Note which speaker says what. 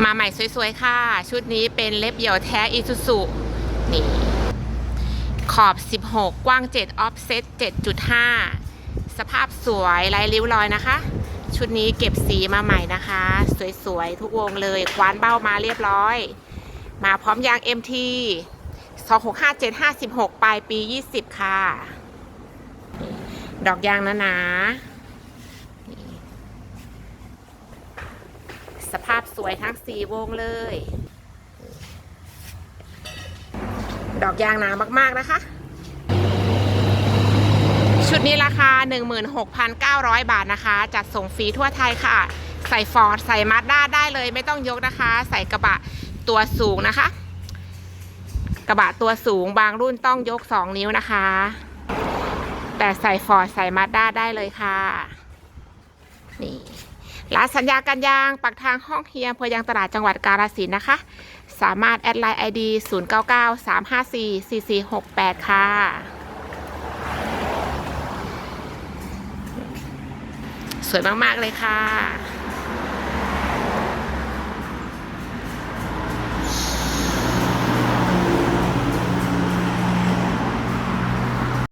Speaker 1: มาใหม่สวยๆ ค่ะ ชุดนี้เป็นเล็บเหี่ยวแท้อีซูซุนี่ขอบ 16 กว้าง 7 ออฟเซ็ต7.5 สภาพสวยไร้ริ้วรอยนะคะ ชุดนี้เก็บสีมาใหม่นะคะ สวยๆ ทุกวงเลยควานเบ้ามาเรียบร้อย มาพร้อมยาง MT 265756 ปลายปี 20 ค่ะ ดอกยางหนาๆนี่ สวยทั้งสี่วงเลย ดอกยางหนามากๆนะคะ ชุดนี้ราคา 16,900 บาทนะคะ จัดส่งฟรีทั่วไทยค่ะ ใส่ฟอร์ดใส่มาด้าได้เลย ไม่ต้องยกนะคะ ใส่กระบะตัวสูงนะคะ กระบะตัวสูงบางรุ่นต้องยก 2 นิ้วนะคะ แต่ใส่ฟอร์ดใส่มาด้าได้เลยค่ะ นี่ ร้านสัญญากันยางปักทางห้องเฮียอำเภอยางตลาดจังหวัดกาฬสินนะคะ สามารถแอดไลน์ ID 099 354 4468 ค่ะ สวยมาก ๆ เลยค่ะ